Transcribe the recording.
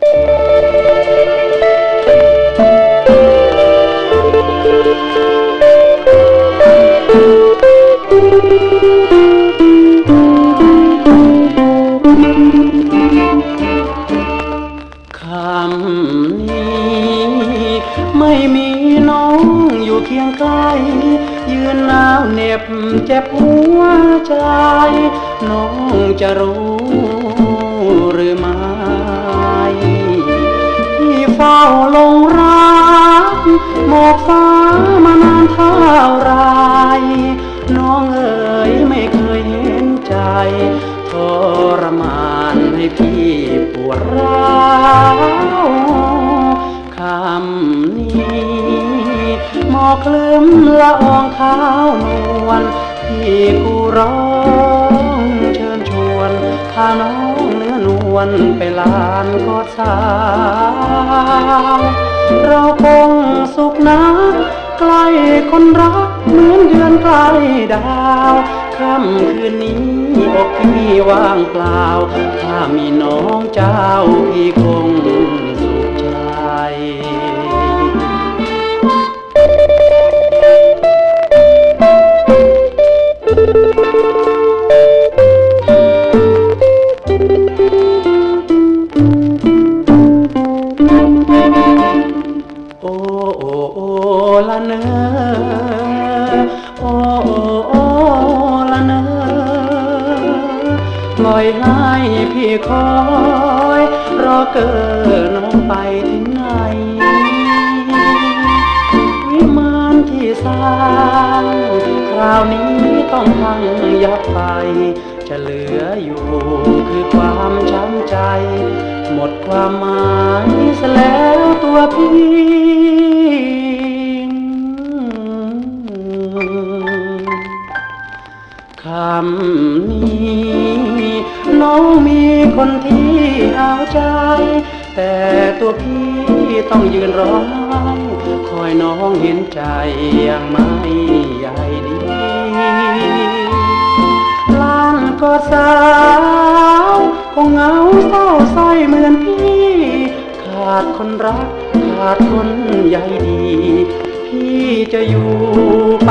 คำนี้ไม่มีน้องอยู่เคียงใกล้ยืนหนาวเหน็บเจ็บหัวใจ น้องจะรู้หรือไม่ เฝ้าลงรักหมอกฟ้ามานานเท่าไรน้องเอ๋ยไม่เคยเห็นใจทรมานให้พี่ปวดร้าวคำนี้หมอกคลืมละอองขาวนวลพี่กูร้องเชิญชวนพาน้อง เนื้อนวลไปลานกอดสาวเราคงสุขนะใกล้คนรักเหมือนเดือนใกล้ดาวค่ำคืนนี้อกพี่ว่างเปล่า ถ้ามีน้องเจ้าพี่คง โอ้โอ้โอ้ละเนอโอ้โอ้โอ้ละเนอปล่อยให้พี่คอย รอเกิดน้องไปถึงไหน วิมานที่สร้างคราวนี้ต้องพังยับไป จะเหลืออยู่คือความช้ำใจ หมดความหมายซะแล้วตัวพี่คำนี้น้องมีคนที่เอาใจ แต่ตัวพี่ต้องยืนร้องไห้คอยน้องเห็นใจยังไม่ใหญ่ดีลานก็สา คงเหงาเศร้าส้อยเหมือนพี่ ขาดคนรัก ขาดคนใยดี พี่จะอยู่ไป